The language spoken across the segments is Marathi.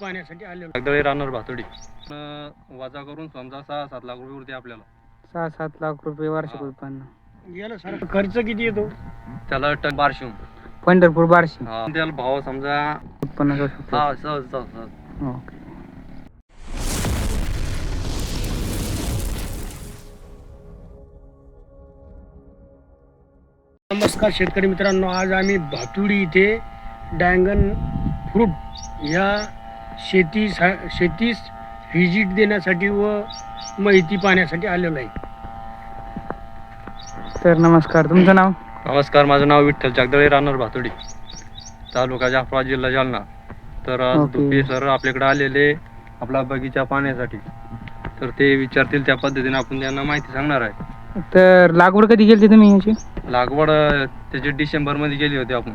पाहण्यासाठी आलेलो. कागदळे राहणार भातोडी. वजा करून समजा सहा सात लाख रुपये उरते आपल्याला. सहा सात लाख रुपये वार्षिक. उत्पन्न. गेलं सर खर्च किती येतो? त्याला टन बारशे पंढरपूर बार्शी. हा त्याला भाव समजा उत्पन्न करू शकतो. हा सहज सहज सहज. ओके. नमस्कार शेतकरी मित्रांनो आज आम्ही भातुडी इथे डँगन फ्रूट ह्या शेती शेतीस व्हिजिट देण्यासाठी व माहिती पाहण्यासाठी आलेलो आहे. तर नमस्कार तुमचं नाव? नमस्कार माझं नाव विठ्ठल जगदळे राहणार भातोडी. तालुका जाफरा जिल्हा जालना. तर आज ओके. दुपे सर आपल्याकडे आलेले आपला बगीचा पाहण्यासाठी. तर ते विचारतील त्या पद्धतीने आपण त्यांना माहिती सांगणार आहे. तर लागवड कधी केली तुम्ही याची? लागवड अं, त्याची डिसेंबरमध्ये गेली होती आपण.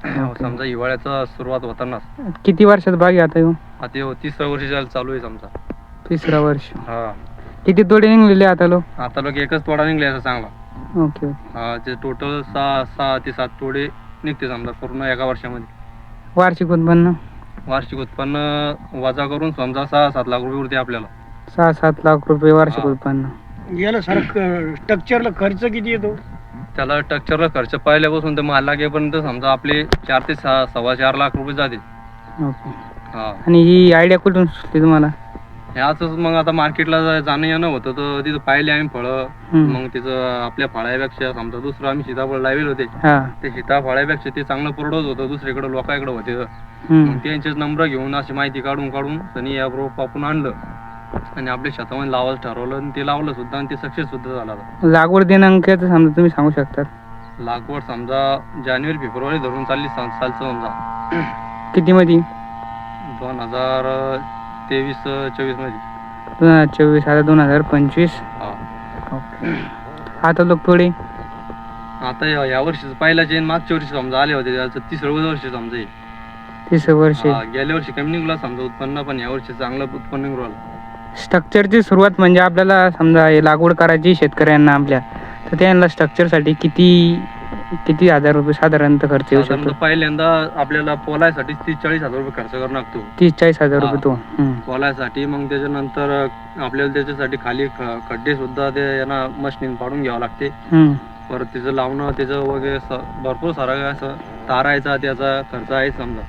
समजा हिवाळ्याचा सुरुवात होतानाच. किती वर्षात बाग आहे आता ह्यो? आता हे तिसरं वर्ष झालं चालू आहे समजा. तिसरा वर्ष. हा. किती तोडे निघलेले आता लोक आता लोक एकच तोडा निघले असं चांगला. Okay okay. हा ते टोटल सहा सहा ते सात तोडे निघते समजा पूर्ण एका वर्षामध्ये. वार्षिक उत्पन्न? वार्षिक उत्पन्न वजा करून समजा सहा सात लाख रुपये उरते आपल्याला. सहा सात लाख रुपये वार्षिक हा. उत्पन्न. गेलं सर स्ट्रक्चरला खर्च किती येतो? त्याला स्ट्रक्चरला खर्च पहिल्यापासून तर माल लागेपर्यंत समजा आपले चार ते सहा सव्वा चार लाख रुपये जाते ओके. हा. आणि ही आयडिया कुठून सुचली तुम्हाला? ह्याच मग आता मार्केटला जा- जाणं येणं होतं तर तिथं पाहिले आम्ही फळं. हम्म. मग तिचं आपल्या फळापेक्षा समजा दुसरं आम्ही सीताफळ लावेल होते. हा. ते सीताफळापेक्षा ते चांगलं पुरवत होतं दुसरीकडे लोकांकडे होते. हम्म. मग त्यांचेच नंबर घेऊन अशी माहिती काढून काढून सनी या रोप आपण आणलं. आणि आपल्या शेतामध्ये लावायचं ठरवलं आणि ते लावलं सुद्धा आणि ते सक्सेस सुद्धा झाला. लागवड दिनांकाचं समजा तुम्ही सांगू शकता. लागवड समजा जानेवारी फेब्रुवारी धरून चालली सा- सालचं समजा. किती मध्ये दोन हजार तेवीस चोवीसमध्ये दोन हजार चोवीस आता दोन हजार पंचवीस. हा. ओके. आता लोक थोडे आता या या वर्षी पहिल्या चेन मागच्या वर्षी समजा आले होते त्याचं तिसरं वर्ष समजा हे. तिसरं वर्ष. हा, गेल्या वर्षी कमी निघलं समजा उत्पन्न पण या वर्षी चांगलं उत्पन्न निघू राहिलं स्ट्रक्चरची सुरुवात म्हणजे आपल्याला समजा हे लागवड करायची शेतकऱ्यांना आपल्या. तर त्यांना स्ट्रक्चरसाठी किती किती हजार रुपये साधारणतः खर्च येऊ साधारणतः शकतो पहिल्यांदा आपल्याला पोलायसाठी तीस चाळीस हजार रुपये खर्च करावा लागतो. तीस चाळीस हजार रुपये. तो. हम्म. पोलायसाठी मग त्याच्यानंतर आपल्याला त्याच्यासाठी खाली ख- खड्डे सुद्धा ते यांना मशीन पाडून घ्यावं लागते. हम्म. परत तिचं लावणं त्याचं वगैरे स- भरपूर सारा असं तारायचा त्याचा खर्च आहे समजा.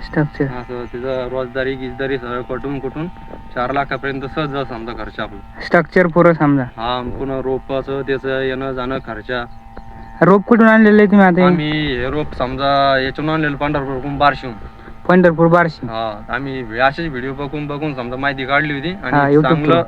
स्ट्रक्चर असं तिचं रोजदारी गिजदारी सगळं कटून कुठून चार लाखापर्यंत सहज जा समजा खर्च आपला. स्ट्रक्चर पुरं समजा. हा पुन्हा रोपाचं त्याचं येणं जाणं खर्चा. रोप कुठून आणलेले तुम्ही आता हे? आम्ही हे रोप समजा याच्यातून आणलेलं पंढरपूर बारशिवून पंढरपूर बार्शी हा आम्ही असेच व्हिडिओ बघून बघून समजा माहिती काढली होती. हा, आणि YouTube चांगलं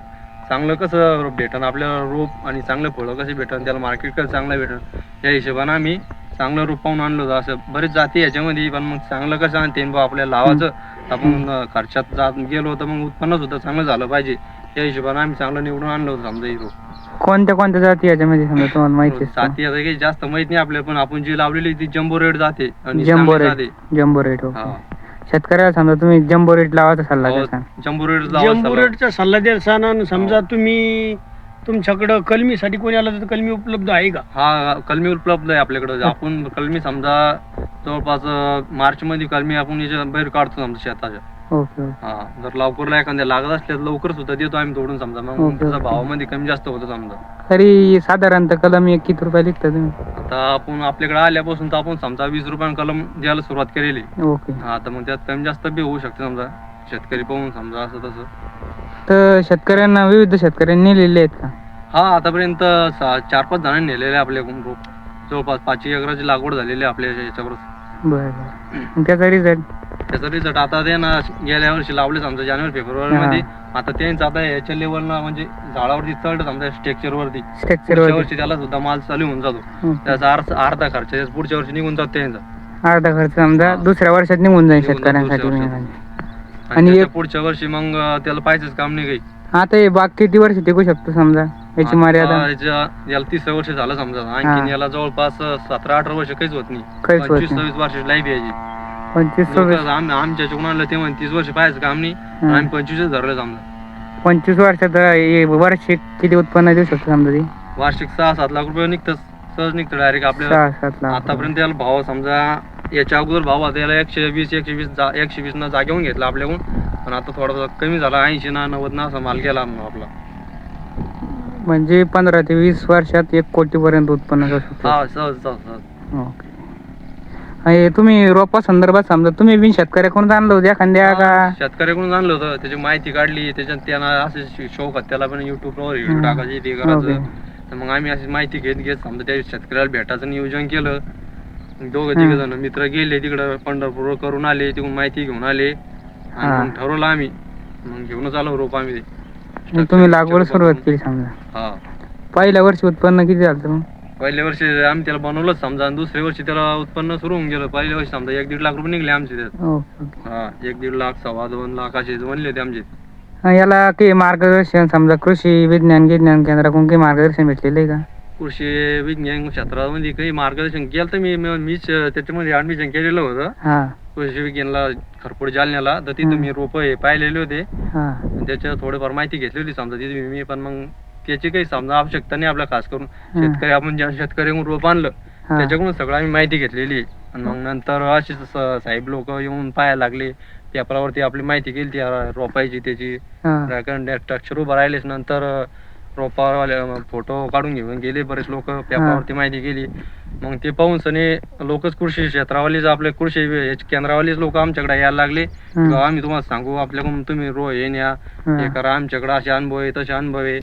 चांगलं कसं रोप भेटन आपल्याला रोप आणि चांगलं फळं कसे भेटन त्याला मार्केट कसं चांगलं भेटन या हिशोबाने आम्ही चांगलं रोप पाहून आणलं होतं. असं बरेच जाती याच्यामध्ये पण मग चांगलं कसं आणते बा आपल्याला लावायचं आपण खर्चात जात गेलो तर मग उत्पन्न सुद्धा चांगलं झालं पाहिजे. या हिशोबाने आम्ही चांगलं निवडून आणलं होतं समजा ही रोप कोणत्या कोणत्या जाती याच्यामध्ये समजा तुम्हाला माहिती असतं जाती आता काही जास्त माहीत नाही आपल्याला पण आपण जी लावलेली ती जम्बो रेट जाते आणि जम्बो चांगली रेट जाते. जम्बो रेट हा. शेतकऱ्याला समजा तुम्ही जम्बो रेट लावायचा सल्ला हो, द्याल जम्बो रेट जम्बो रेटचा सल्ला. द्याल आणि समजा हो. तुम्ही तुमच्याकडं कलमीसाठी कोणी आलं तर कलमी उपलब्ध आहे का? हा कलमी उपलब्ध आहे आपल्याकडे. आपण कलमी समजा जवळपास मार्च मध्ये कलमी आपण याच्या बाहेर काढतो समजा शेताच्या. ओके ओके हा जर लवकरला एखाद्या लागत असल्या तर लवकर सुद्धा देतो आम्ही तोडून समजा. मग त्याचा. भावामध्ये कमी जास्त होतं समजा. तरी साधारणतः कलम एक किती रुपये लिखता तुम्ही? आता आपण आपल्याकडे आल्यापासून तर आपण समजा वीस रुपयानं कलम द्यायला सुरुवात केलेली. ओके. हा तर मग त्यात कमी जास्त बी होऊ शकते समजा. शेतकरी पाहून समजा असं तसं. तर शेतकऱ्यांना विविध शेतकऱ्यांनी नेलेले आहेत का? हा आतापर्यंत चार पाच जणांनी नेलेले आपल्याकडून रोप जवळपास पाचशे एकराची लागवड झालेली आहे आपल्या याच्यावर. बरं बरं. मग त्याचा रिझल्ट त्याचा रिझल्ट आता ते ना गेल्या वर्षी लावले समजा जानेवारी फेब्रुवारी मध्ये आता त्यांचं आता याच्या लेवलला म्हणजे झाडावरती चढ समजा स्ट्रक्चर वरती. स्ट्रक्चर पुढच्या वर्षी त्याला सुद्धा माल चालू होऊन जातो. त्याचा अर्धा अर्धा खर्च. त्याचा पुढच्या वर्षी निघून जातो त्यांचा. अर्धा खर्च समजा. दुसऱ्या वर्षात निघून जाईल निघून जाईल शेतकऱ्यांसाठी दुसऱ्या आणि त्याच्या एक- पुढच्या वर्षी मग अं, त्याला पाहिजेच काम नाही काही आता हे बाग किती वर्ष टिकू शकतो समजा? याची मर्यादा? आता याच्या- याला तिसरं वर्ष झालं समजा. आणखीन हा. याला जवळपास सतरा अठरा वर्ष काहीच होत नाही. काहीच होत पंचवीस नाही. सव्वीस वर्षाची लाईफ यायची पंचवीस सव्वीस आम- आमच्या चुकून आणलं ते तीस वर्ष पाहायचं काम नाही. हा. आम्ही पंचवीसच धरलं समजा. पंचवीस वर्षात हे वार्षिक किती उत्पन्न देऊ शकतो समजा ते? वार्षिक सहा सात लाख रुपये निघतं सहज निघतं डायरेक्ट आपल्याला. सहा सात लाख आतापर्यंत याला भाव समजा याच्या अगोदर भाव होता याला एकशे वीस एकशे वीस जा एकशे वीस न जागेहून घेतला आपल्याकडून. पण आता थोडासा कमी झाला ऐंशी ना नव्वद ना असा माल गेला मग आपला. म्हणजे पंधरा ते वीस वर्षात एक कोटी पर्यंत उत्पन्न करू शकतो. हा सहज सहज सहज. ओके. आणि तुम्ही रोपा संदर्भात समजा तुम्ही बिन शेतकऱ्याकडून आणलं होतं एखाद्या का? शेतकऱ्याकडून आणलं होतं त्याची माहिती काढली त्याच्यात त्यांना असे शि- शौक आहे, त्याला पण युट्यूबवर व्हिडिओ. टाकायची ते ओके. करायचं तर मग आम्ही अशी माहिती घेत घेत समजा त्या शेतकऱ्याला भेटायचं नियोजन केलं. दोघं. तिघ जण मित्र गेले तिकडं पंढरपूर करून आले तिकडून माहिती घेऊन आले. आणि हा. मग ठरवलं आम्ही. मग घेऊनच आलो रोप आम्ही. मग तुम्ही लागवड सुरुवात केली समजा. हा. पहिल्या वर्षी उत्पन्न किती झालं मग? पहिल्या वर्षी आम्ही त्याला बनवलंच समजा आणि दुसऱ्या वर्षी त्याला उत्पन्न सुरू होऊन गेलं. पहिल्या वर्षी समजा एक दीड लाख रुपये निघले आमचे त्यात. ओके ओके हा एक दीड लाख सव्वा दोन लाख असे बनले होते आमचे. हा, याला काही मार्गदर्शन समजा कृषी विज्ञान विज्ञान केंद्राकडून काही मार्गदर्शन भेटलेलं आहे का? कृषी विज्ञान क्षेत्रामध्ये काही मार्गदर्शन केलं तर मी मी- मीच त्याच्यामध्ये ऍडमिशन केलेलं होतं. हा. कृषी विज्ञानला खरपूड जालन्याला. तर तिथं. मी रोप हे पाहिलेले होते. हा. आणि त्याच्यावर थोडीफार माहिती घेतली होती समजा तिथे मी पण मग त्याची काही समजा आवश्यकता नाही आपल्या खास करून. शेतकरी आपण ज्या शेतकऱ्याकडून रोप आणलं हा. त्याच्याकडून सगळं आम्ही माहिती घेतलेली. आहे. आणि मग नंतर असेच स- साहेब लोक येऊन पाहायला लागले. पेपरावरती आपली माहिती केली ती रोपायची त्याची. हा. स्ट्रक्चर उभं राहिलेच. नंतर रोपावाले फोटो काढून घेऊन गेले बरेच लोक पेपरावरती माहिती केली मग ते पाहून सनी लोकच कृषी क्षेत्रावालीच आपले कृषी केंद्रावालीच लोक आमच्याकडे यायला लागले. किंवा आम्ही तुम्हाला सांगू आपल्याकडून तुम्ही रो हे न्या हा. करा आमच्याकडे असे अनुभव आहे तसे अनुभव आहे.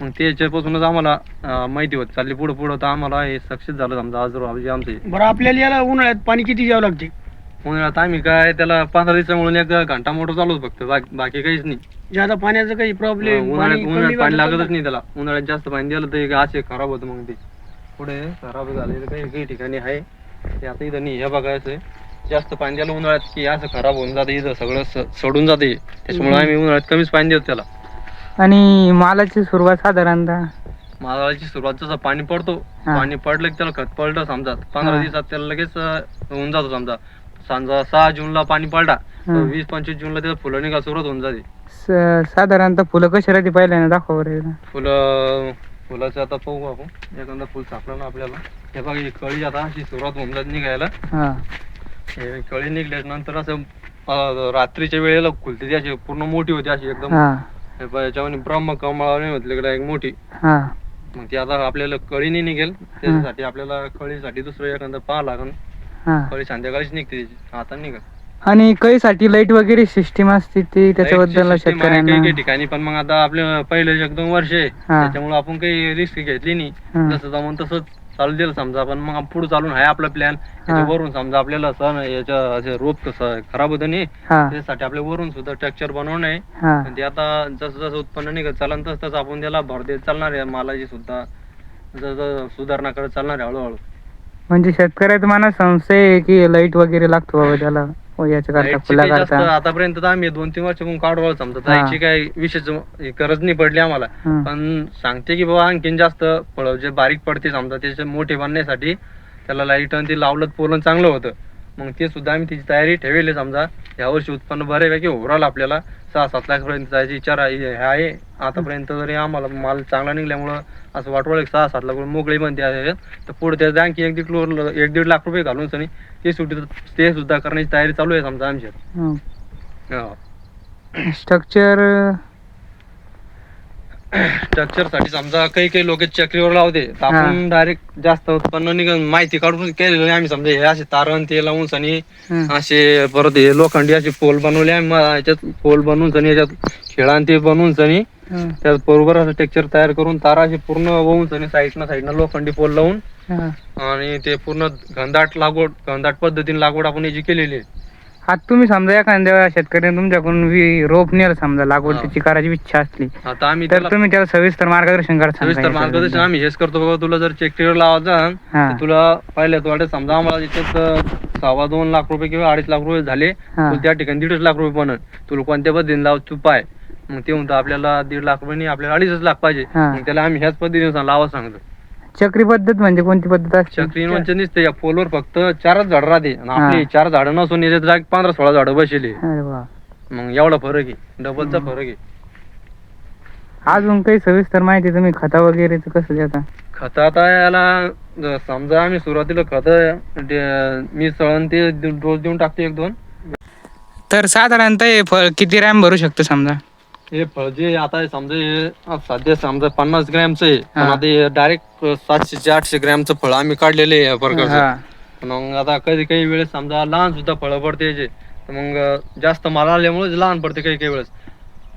मग त्याच्यापासूनच आम्हाला माहिती होत चालली. पुढं पुढं तर आम्हाला हे सक्सेस झालं समजा आज आमचे. बरं आपल्याला याला उन्हाळ्यात पाणी किती द्यावं लागते? उन्हाळ्यात आम्ही काय त्याला पंधरा दिवसा म्हणून एक घंटा मोटर चालूच फक्त बाकी बाकी काहीच नाही. ज्यादा पाण्याचं काही प्रॉब्लेम उन्हाळ्यात उन्हाळ्यात पाणी लागतच नाही त्याला. उन्हाळ्यात जास्त पाणी दिलं तर एक असे खराब होतं मग ते. पुढे खराब झाले काही काही ठिकाणी आहे. ते आता इथं नाही. हे बघायचं जास्त पाणी द्यायला उन्हाळ्यात की असं खराब होऊन जातं. इथं सगळं स- सडून जाते. त्याच्यामुळे आम्ही उन्हाळ्यात कमीच पाणी देतो त्याला. आणि मालाची सुरुवात साधारणतः? मालाची सुरुवात जसं पाणी पडतो हा. पाणी पडलं की त्याला खत पडलं समजा पंधरा हा. दिवसात त्याला लगेच अं, होऊन जातो समजा. समजा सहा जूनला पाणी पडला तर. वीस पंचवीस जूनला त्याला फुलं निघा सुरुवात होऊन जाते. स- साधारणतः फुलं कशी राहते पहिल्याने दाखवा बरं एकदा. फुलं फुलाचं आता पाहू आपण. एखादा फुल सापडलं ना आपल्याला. हे बघा ही कळी आता अशी सुरुवात होऊन जात निघायला. हा. हे कळी निघल्याच्या नंतर असं अं, रात्रीच्या वेळेला खुलते ती अशी पूर्ण मोठी होती अशी एकदम. हा. हे याच्यामध्ये ब्रह्म कमळाने होतली कडे एक मोठी. हा. मग ती आता आपल्याला कळी नाही निघेल. त्याच्यासाठी आपल्याला कळीसाठी दुसरं एखादं पाहा लागेल हा. कळी संध्याकाळीच निघते त्याची आता निघत. आणि कैसाठी लाइट वगैरे सिस्टीम असते ती त्याच्याबद्दल काही शेतकऱ्यांना काही ठिकाणी पण मग आता आपलं पहिले एक दोन वर्ष आहे हा. त्याच्यामुळे आपण काही रिस्क घेतली नाही. जसं जमून तसंच चालू दिलं समजा पण मग पुढे चालून आहे आपला प्लॅन वरून समजा आपल्याला सण याच्या असे रोप कसं खराब होतं नाही हा. त्यासाठी आपल्या वरून सुद्धा स्ट्रक्चर बनवणं आहे. हा. पण ते आता जसं जसं उत्पन्न निघत चालन तसं तसं आपण त्याला भर देत चालणार आहे मालाची सुद्धा जसं सुधारणा करत चालणार आहे हळूहळू. म्हणजे शेतकऱ्याचा मनात संशय आहे की लाइट वगैरे लागतो बाबा त्याला. व याच्या करता लाईटची फुला काही जास्त करता आतापर्यंत तर आम्ही दोन तीन वर्ष काढू समजा हा. काही विशेष गरज नाही पडली आम्हाला. हा. पण सांगते की बाबा आणखीन जास्त फळं जे बारीक पडते समजा त्याचे मोठे बनण्यासाठी त्याला लाइट आणि ते लावलं पोलन चांगलं होतं. मग ते सुद्धा आम्ही त्याची तयारी ठेवली समजा. यावर्षी उत्पन्न बऱ्यापैकी ओव्हरऑल आपल्याला सहा सात लाख पर्यंत जायची विचार आहे हे आहे. आतापर्यंत जरी आम्हाला माल चांगला निघल्यामुळं असं वाटवलं सहा सात लाख मोकळे पण ते आहेत तर पुढे त्याचं आणखी एक दीड लो- एक दीड लाख रुपये घालून सनी ते सुद्धा ते सुद्धा करण्याची तयारी चालू आहे समजा आमची स्ट्रक्चर स्ट्रक्चरसाठी समजा काही काही लोक चक्रीवर लावते तर आपण डायरेक्ट जास्त उत्पन्न निघून माहिती काढून केलेलं आम्ही समजा. हे असे तारण ते लावून सनी असे परत हे लोखंडी असे पोल बनवले आम्ही मग याच्यात पोल बनवून सनी याच्यात खेळान ते बनवून सनी त्यात बरोबर असं टेक्चर तयार करून तारा असे पूर्ण वाहून सनी साईडनं साईडनं लोखंडी पोल लावून आणि ते पूर्ण घनदाट लागवड घनदाट पद्धतीने लागवड आपण याची केलेली आहे. आता तुम्ही समजा एखाद्या शेतकऱ्याने तुमच्याकडून वि- रोप नेलं समजा लागवड हा. त्याची करायची इच्छा असली आता आम्ही तर त्याला तुम्ही त्याला सविस्तर मार्गदर्शन करा सविस्तर मार्गदर्शन आम्ही हेच करतो बाबा तुला जर चेकरीवर लावायचा हा. तर तुला वाटत समजा आम्हाला त्याच्यात सव्वा दोन लाख रुपये किंवा अडीच लाख रुपये झाले हा. तुला त्या ठिकाणी दीडच लाख रुपये पण तुला कोणत्या पद्धतीने लाव तू पाय मग ते म्हणतो आपल्याला दीड लाख रुपये नाही आपल्याला अडीचच लाख पाहिजे हा. मग त्याला आम्ही ह्याच पद्धतीने लावा सांगतो चक्री पद्धत म्हणजे कोणती पद्धत असते? चक्री म्हणजे नुसते या पोलवर फक्त चारच झाडं राहते. आणि. आपली चार झाडं नसून याच्यात जाग पंधरा सोळा झाडं बसले अरे वा. मग एवढा फरक आहे. डबलचा फरक आहे. अजून काही सविस्तर माहिती तुम्ही खता वगैरेच कसं देता? खत आता याला ज- समजा आम्ही सुरुवातीला खत मी सळण ते डोस देऊन टाकतो एक दोन. तर साधारणतः हे फळ किती रॅम भरू शकतो समजा? हे फळ जे आता हे समजा हे सध्या समजा पन्नास ग्रॅमचं आहे. पण हा. आता हे डायरेक्ट सातशे ते आठशे ग्रॅमचं फळ आम्ही काढलेले आहे या प्रकारचं. हा. मग आता कधी काही वेळेस समजा लहान सुद्धा फळं पडते याचे तर मग जास्त माल आल्यामुळे लहान पडते काही काही वेळेस.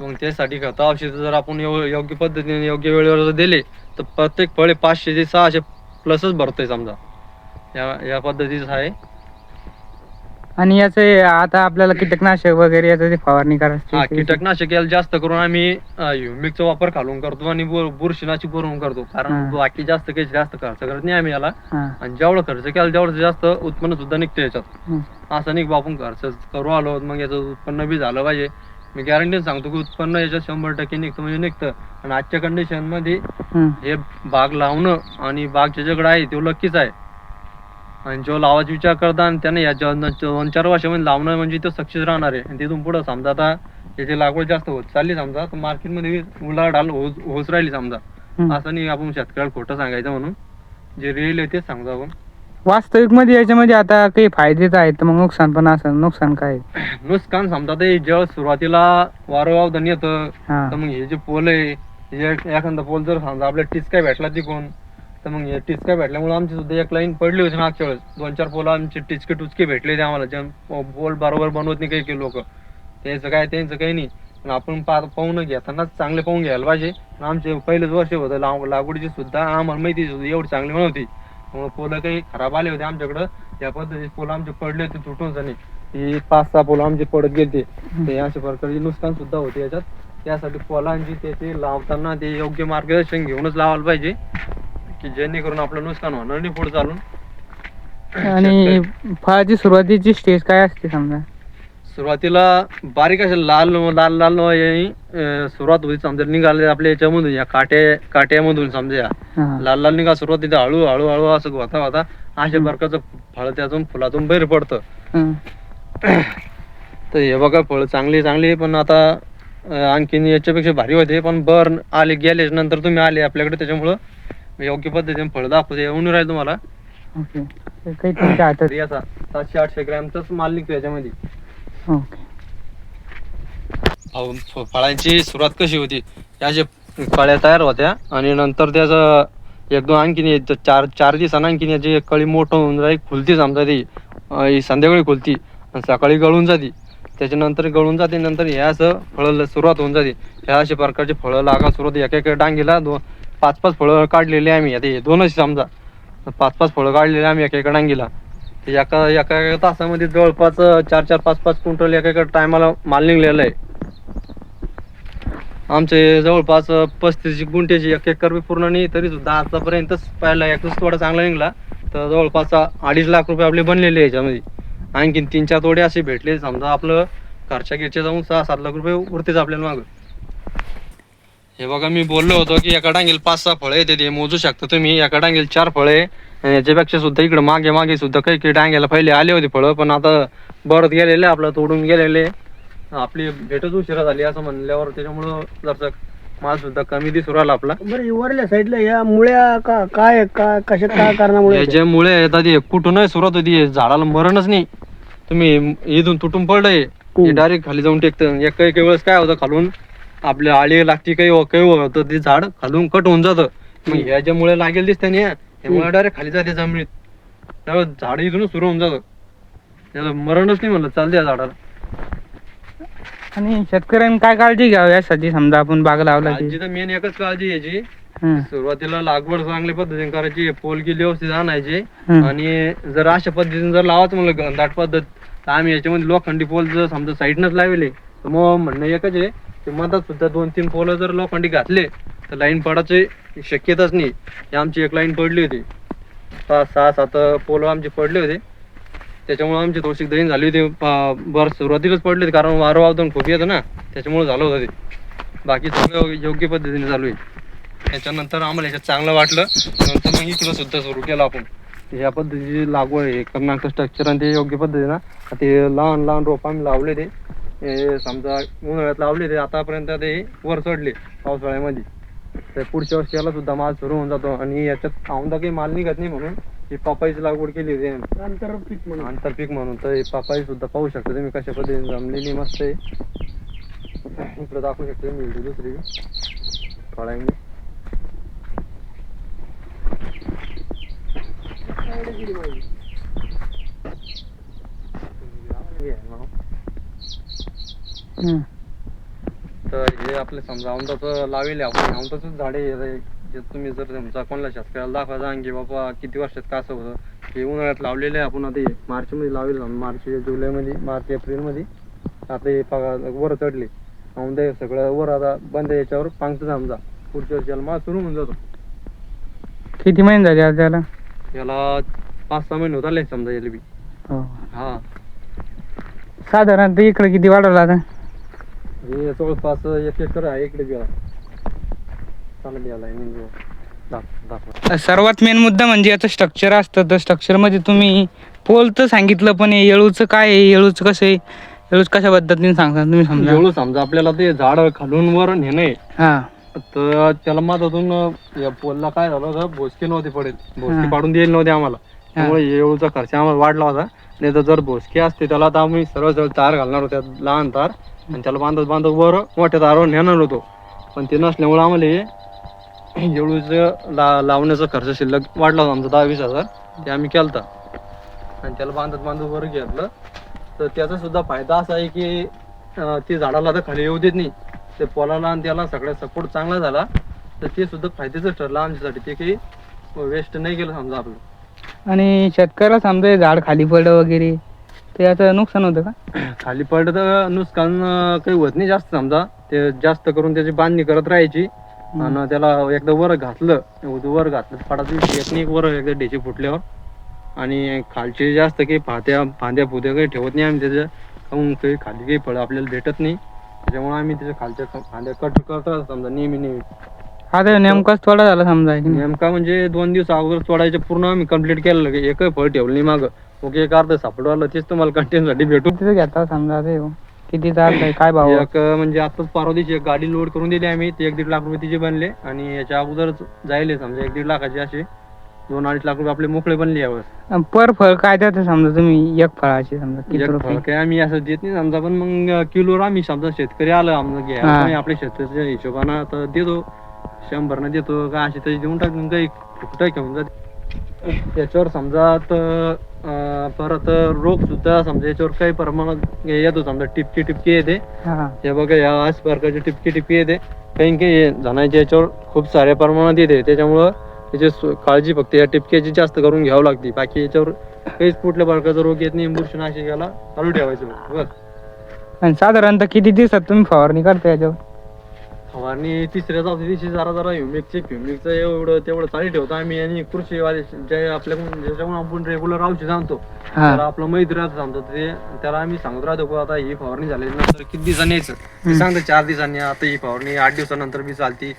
मग त्यासाठी खत औषध जर आपण यो- योग्य पद्धतीने योग्य वेळेवर जर दिले तर प्रत्येक फळे पाचशे ते सहाशे प्लसच भरतोय समजा. या या पद्धतीचं आहे. आणि याचे आता आपल्याला कीटकनाशक वगैरे याचं फवारणी हा करायची कीटकनाशक याला जास्त करून आम्ही ह्युमिकचा वापर घालून करतो आणि बुर- बुरशीनाशी करून करतो. कारण हा. बाकी जास्त काही जास्त खर्च करत नाही आम्ही याला. हा. आणि जेवढं खर्च केला तेवढं जास्त उत्पन्न सुद्धा निघतं याच्यात. हम्म. असं नाही की आपण खर्च करू आलो मग याचं उत्पन्न बी झालं पाहिजे. मी गॅरंटी सांगतो की उत्पन्न याच्यात शंभर टक्के निघतं म्हणजे निघतं. आणि आजच्या कंडिशनमध्ये हम्म. हे बाग लावणं आणि बाग ज्याच्याकडे आहे तो लक्कीच आहे. आणि जो लावायचा विचार करता आणि त्याने या दोन चार वर्षामध्ये लावणं म्हणजे तो सक्सेस राहणार आहे. आणि तिथून पुढं समजा आता याची लागवड जास्त होत चालली समजा तर मार्केटमध्ये उलाढाल होत राहिली समजा. असं नाही आपण शेतकऱ्याला खोटं सांगायचं म्हणून. जे रिअल आहे तेच सांगतो आपण. वास्तविकमध्ये याच्यामध्ये आता काही फायदेच आहेत तर मग नुकसान पण असं नुकसान काय? नुकसान समजा ते जेव्हा सुरुवातीला वारं वावधन येतं तर मग हे जे पोल आहे एखादा पोल जर समजा आपल्या टिचका भेटला तिकून तर मग हे टिचका भेटल्यामुळे आमची सुद्धा एक लाईन पडली होती मागच्या वेळेस. दोन चार पोल आमचे टिचके टुचके भेटले होते आम्हाला. जे पोल बरोबर बनवत नाही काही काही लोक. त्यांचं काय त्यांचं काही नाही. पण आपण पा पाहून घेतानाच चांगले पाहून घ्यायला पाहिजे. आमचे पहिलेच वर्ष होतं. लाव लागवडीची सुद्धा आम्हाला माहिती होती. एवढी चांगली नव्हती त्यामुळे पोलं काही खराब आले होते आमच्याकडं. त्या पद्धतीचे पोलं आमचे पडले होते तुटून जाणे. ही पाच सहा पोलं आमचे पडत गेले ते अशा प्रकारचे नुकसान सुद्धा होते याच्यात. त्यासाठी पोलांची त्याचे लावताना ते योग्य मार्गदर्शन घेऊनच लावायला पाहिजे. की जेणेकरून आपलं नुकसान होणार नाही पुढे चालून आणि फळाची सुरुवातीची स्टेज काय असते समजा सुरुवातीला बारीक असे लाल लाल लाल अं, सुरुवात होती समजा निघाले आपल्या याच्यामधून या काट्या काट्यामधून समजा या हा. लाल लाल निघा सुरुवातीला हळू हळू हळू असं होता होता अशा प्रकारचं फळ त्यातून फुलातून बाहेर पडतं. तर हे बघा फळ चांगली चांगली पण आता अं, आणखीन याच्यापेक्षा भारी होते पण बर आले गेले नंतर तुम्ही आले आपल्याकडे त्याच्यामुळं योग्य पद्धतीने फळ दाखवते येऊन राहील तुम्हाला. ओके. तर काही तुमच्या हातात तरी असा सातशे आठशे ग्रॅमचाच माल निघतो याच्यामध्ये. ओके. अहो, फ- फळांची सुरुवात कशी होती? या जे कळ्या तयार होत्या आणि नंतर त्याचं एक दोन आणखीन एक चार चार दिवसांना आणखीन याची एक कळी मोठं होऊन जाईल खुलती समजा ती. अं, ही संध्याकाळी खुलती आणि सकाळी गळून जाते. त्याच्यानंतर गळून जाते नंतर ह्या असं फळं सुरुवात होऊन जाते. ह्या अशा प्रकारचे फळं लागा सुरुवात एका एका डांगीला दोन पाच पाच फळं काढलेले आम्ही. आता हे दोनच समजा. पाच पाच फळं काढलेले आम्ही एका एका डांगीला ते एका एका एका तासामध्ये जवळपास चार चार पाच पाच क्विंटल एका एका टायमाला माल निघलेला आहे. आमचे जवळपास पस्तीस गुंठ्याची एक एकर बी पूर्ण नाही तरी सुद्धा आतापर्यंतच पाहिला एकच थोडा चांगला निघला. तर जवळपास अडीच लाख रुपये आपले बनलेले याच्यामध्ये. आणखीन तीन चार तोडे असे भेटले. समजा आपलं खर्चा गिरच्या जाऊन सहा सात लाख रुपये उरतेच आपल्याला मागं. हे बघा मी बोललो होतो की एका डांगेल पाच सहा फळं येते ते मोजू शकता तुम्ही. एका डांगेल चार फळे याच्यापेक्षा सुद्धा इकडे मागे मागे सुद्धा काही काही डांग्याला पहिले आले होते फळं पण आता बरत गेलेले आपलं तोडून गेलेले. आपली भेटच उशिरा झाली असं म्हणल्यावर त्याच्यामुळं जरसं माल सुद्धा कमी दिसू राहिला आपला. बरं वरल्या साईडला या मुळ्या का काय का कशा काय कारणामुळे जे मुळे येतात ते कुठूनही सुरुवात होती झाडाला मरणच नाही. तुम्ही इथून तुटून पडलंय. डायरेक्ट खाली जाऊन टेकतं. एक काही वेळेस काय होतं खालून? आपल्या आळी लागती काही काही होतं ते झाड खालून कट होऊन जातं. मग ह्या ज्या मुळे लागेल दिसते ना. हे मुळे डायरेक्ट खाली जाते जमिनीत. त्यामुळे झाड इथूनच सुरू होऊन जातं त्याला मरणच नाही म्हणलं चालते या झाडाला. आणि शेतकऱ्यांनी काय काळजी घ्यावी यासाठी? समजा आपण बाग लावला की. तर मेन एकच काळजी याची. सुरुवातीला लागवड चांगल्या पद्धतीने करायची पोलगी व्यवस्थित आणायची. आणि जर अशा पद्धतीने जर लावायचं म्हणलं घनदाट पद्धत तर आम्ही याच्यामध्ये लोखंडी पोल जर समजा साईडनच लावले तर मग म्हणणं एकच आहे ते मधात सुद्धा दोन तीन पोलं जर लोखंडी घातले तर लाईन पडायची शक्यताच नाही. हे आमची एक लाईन पडली होती. पाच सहा सात पोलं आमचे पडले होते. त्याच्यामुळे आमची थोडीशी दैन झाली होती. बर बरं सुरुवातीलाच पडले होते कारण वारं वावदन खूप येतं ना. त्याच्यामुळे झालं होतं ते. बाकी सगळं योग्य पद्धतीने चालू आहे. त्याच्यानंतर आम्हाला याच्यात चांगलं वाटलं. नंतर मग इकडं सुद्धा सुरू केलं आपण. या पद्धतीची लागवड हे कर्नाटक स्ट्रक्चर आणि ते योग्य पद्धतीनं. ते लहान लहान रोप आम्ही लावले ते. हे समजा उन्हाळ्यात लावले ते आतापर्यंत ते वर चढले पावसाळ्यामध्ये. तर पुढच्या वर्षी याला सुद्धा माल सुरू होऊन जातो आणि याच्यात औंदा काही माल निघत नाही म्हणून ही पपाईची लागवड केली होती. आम्ही. नंतर पीक म्हणून. आंतरपीक म्हणून. तर ही पपाई सुद्धा पाहू शकता तुम्ही कशा पद्धतीने जमलेली मस्त आहे. इकडे दाखवू शकता व्हिडिओ दुसरी. फळांनी गेली? तर हे आपले समजा औंदाचं लावेले आपण. औंदाचंच झाडे रे. जे तुम्ही जर समजा कोणाला शेतकऱ्याला दाखवा जाण की बाबा किती वर्षात कसं होतं हे उन्हाळ्यात लावलेले आहे आपण. आता हे मार्चमध्ये लावले. मार्च जुलैमध्ये मार्च एप्रिलमध्ये. आता हे पगा वर चढले. औंदा हे सगळं. वर आता बंद याच्यावर पांगतं समजा. पुढच्या वर्षाला माल सुरू होऊन जातो. किती महिने झाले आज त्याला याला पाच सहा महिने होत आले समजा याला बी. हो. हा. साधारणतः इकडे किती वाढवला आता? हे जवळपास एक एकर आहे इकडे बी आहे. चालेल याला हे म्हणजे दाख दाखवा. सर्वात मेन मुद्दा म्हणजे याचं स्ट्रक्चर असतं. तर स्ट्रक्चरमध्ये तुम्ही पोल तर सांगितलं पण हे येळूचं काय आहे? येळूचं कसं आहे? येळूच कशा पद्धतीने सांगता तुम्ही समजा? एवढं समजा आपल्याला ते झाड खालून वर नेणं आहे हा. तर त्याला मधातून या पोलला काय झालं होतं? भोसके नव्हते पडेल. भोसके हा. पाडून दिले नव्हते आम्हाला. त्यामुळे एवढचा खर्च आम्हाला वाढला होता. नाही तर जर भोसके असते त्याला तर आम्ही सरळ सरळ तार घालणार होत्या लहान तार. आणि त्याला बांधत बांधत वर मोठ्या नेणार होतो. पण ते नसल्यामुळे आम्हाला हे ला लावण्याचा खर्च शिल्लक वाढला होता आमचा दहा वीस हजार. ते आम्ही केलता. आणि त्याला बांधत बांधत वर घेतलं. तर त्याचा सुद्धा फायदा असा आहे की ते झाडाला तर खाली येऊ देत नाही. ते पोलाला आणि त्याला सगळ्या सपोर्ट चांगला झाला. तर ते सुद्धा फायद्याचं ठरलं आमच्यासाठी. ते काही वेस्ट नाही गेलं समजा आपलं. आणि शेतकऱ्याला समजा झाड खाली पडलं वगैरे. तर याचं नुकसान होतं का? खाली पडलं तर नुकसान अं, काही होत नाही जास्त समजा. ते जास्त करून त्याची बांधणी करत राहायची. आणि त्याला एकदा वर घातलं. वर घातलं पडायचं येत नाही. वर एकदा ढेचे फुटल्यावर. आणि खालचे जास्त काही फात्या फांद्या फुद्या काही ठेवत नाही आम्ही त्याच्या. काहून काही खाली काही फळं आपल्याला भेटत नाही. त्याच्यामुळे आम्ही त्याच्या खालच्या फांद्या कट करतो समजा नेहमी नेहमी. आता नेमकाच थोडा झाला समजा? नेमका म्हणजे दोन दिवस अगोदर तोडायचं पूर्ण आम्ही कंप्लीट केलं की एकही फळ ठेवलं नाही मागं. ओके एक अर्ध सापडवालं तेच तुम्हाला कंटेन साठी भेटू. कितीचं घेता समजा ते? हो. किती चालतंय काय भाव? एक म्हणजे आताच परवा दिवशी एक गाडी लोड करून दिली आम्ही. ते एक दीड लाख रुपये तिचे बनले. आणि याच्या अगोदरच जायले समजा एक दीड लाखाचे असे. दोन अडीच लाख रुपये आपले मोकळे बनले यावर पर फळ काय देतं समजा तुम्ही? एक फळाची समजा किती रुपये? काही आम्ही असं देत नाही समजा पण मग किलोवर आम्ही समजा शेतकरी आलं आमचं घ्यायला हा. कोणी आपल्या शेतकऱ्याच्या हिशोबानं तर देतो. शंभरनं देतो का असे तरी देऊन टाकून काही फुकटा घेऊन जाते. याच्यावर समजा तर परत रोग सुद्धा समजा याच्यावर काही प्रमाणात येतो समजा टिपकी टिपकी येते. हा हे. बघा या अशा प्रकारची टिपकी टिपकी येते. काही काही जणांच्या याच्यावर खूप साऱ्या प्रमाणात येते. त्याच्यामुळं त्याची सु- काळजी फक्त या टिपक्याची जास्त करून घ्यावं लागते. बाकी याच्यावर काहीच कुठल्या प्रकारचा रोग येत नाही. बुरशीनाशकाला चालू ठेवायचं फक्त. बस. आणि साधारणतः किती दिवसात तुम्ही फवारणी करता याच्यावर? फवारणी तिसऱ्या चौथ्या दिवशी जरा जरा ह्युमिकचे फ्युमिकचं एवढं तेवढं चालू ठेवतो आम्ही आणि कृषीवाले जे आपल्याकडून ज्याच्याकडून आपण रेग्युलर औषध हा. त्याला आपलं मैत्री समजा ते त्याला आम्ही सांगत राहतो आता ही फवारणी झाली नंतर किती दिवसांनी यायचं? ते सांगतो चार दिवसांनी आता ही फवारणी आठ दिवसानंतर बी चालती.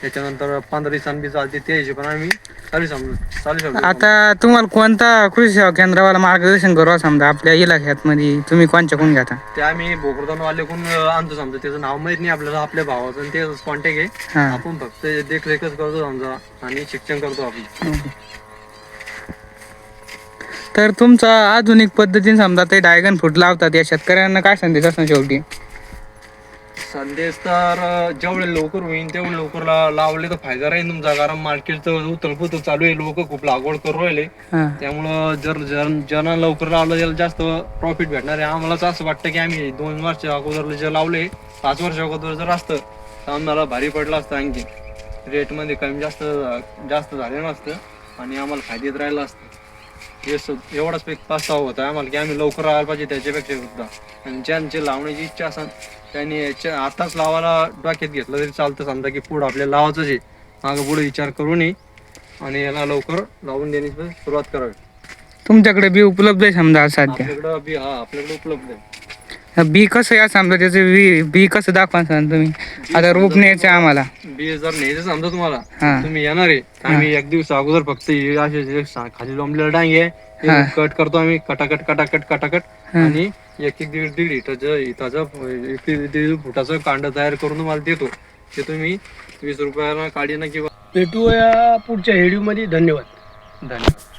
त्याच्यानंतर पंधरा दिवसांनी बी चालते त्या हिशोबाने आम्ही चालू समजू चालू शकतो. आता तुम्हाला कोणता कृषी सेवा केंद्रावाला मार्गदर्शन करू समजा आपल्या इलाक्यात मध्ये तुम्ही कोणच्याकडून घेता? ते आम्ही कोण आणतो समजा त्याचं नाव माहीत नाही आपल्याला आपल्या भावाचं आणि ते कॉन्टॅक्ट आहे. हा. आपण फक्त देखरेखच करतो समजा आणि शिक्षण करतो आपण. तर तुमचा आधुनिक पद्धतीने समजा ते डायगन फूट लावतात या शेतकऱ्यांना काय संदेश असणार शेवटी? संदेश तर जेवढे लवकर होईल तेवढे लवकर लावले तर फायदा राहील तुमचा. कारण मार्केटचं उतलपुत चालू आहे लोक खूप लागवड करू राहिले. त्यामुळं जर जन ज्यांना लवकर लावलं त्याला जास्त प्रॉफिट भेटणार आहे. आम्हालाच असं वाटतं की आम्ही दोन वर्ष अगोदर जे लावले पाच वर्ष अगोदर जर असतं तर आम्हाला भारी पडलं असतं आणखी. रेटमध्ये कमी जास्त जास्त झालं नसतं आणि आम्हाला फायदेत राहिलं असतं. हे एवढाच एक पाचसावा होता. आम्हाला की आम्ही लवकर राहायला पाहिजे त्याच्यापेक्षा सुद्धा. आणि ज्यांची लावण्याची इच्छा असेल त्यांनी याच्या आताच लावायला डोक्यात घेतलं तरी चालतं. समजा की पुढं आपल्याला लावायचंच आहे. मागं पुढे विचार करू नये आणि याला लवकर लावून देण्याची सुरुवात करावी. तुमच्याकडे बी उपलब्ध आहे समजा सध्या? आपल्याकडं बी हा आपल्याकडे उपलब्ध आहे. बी कसं या समजा त्याचं बी बी कसं दाखवा सांग तुम्ही? आता रोप न्यायचं आहे आम्हाला. बी जर न्यायचं समजा तुम्हाला हा. तुम्ही येणार आहे. आम्ही एक दिवस अगोदर फक्त असे जे सा- खाली लोंबलेलं डांगे हा. आहे कट करतो आम्ही कटाकट कटाकट कटाकट. आणि एक एक दीड दीड हिताचं एक दीड फुटाचं कांड तयार करून तुम्हाला देतो. ते तुम्ही वीस रुपयाला काढीनं किंवा भेटूया पुढच्या हेडीमध्ये धन्यवाद. धन्यवाद.